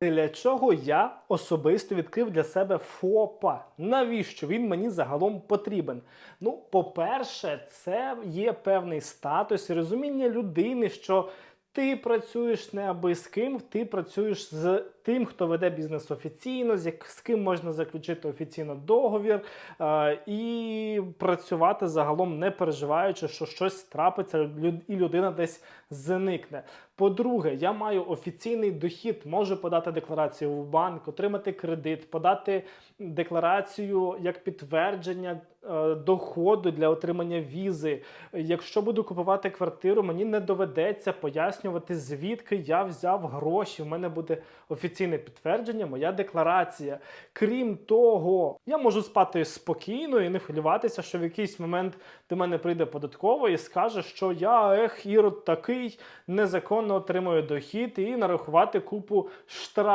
Для чого я особисто відкрив для себе ФОПа? Навіщо він мені загалом потрібен? Ну, по-перше, це є певний статус і розуміння людини, що ти працюєш не аби з ким, ти працюєш з тим, хто веде бізнес офіційно, з, ким можна заключити офіційно договір е, і працювати загалом не переживаючи, що щось трапиться і людина десь зникне. По-друге, я маю офіційний дохід, можу подати декларацію в банк, отримати кредит, подати декларацію як підтвердження доходу для отримання візи. Якщо буду купувати квартиру, мені не доведеться пояснювати, звідки я взяв гроші. У мене буде офіційне підтвердження, моя декларація. Крім того, я можу спати спокійно і не хвилюватися, що в якийсь момент до мене прийде податково і скаже, що я ех, ірод такий незаконно отримую дохід і нарахувати купу штрафів.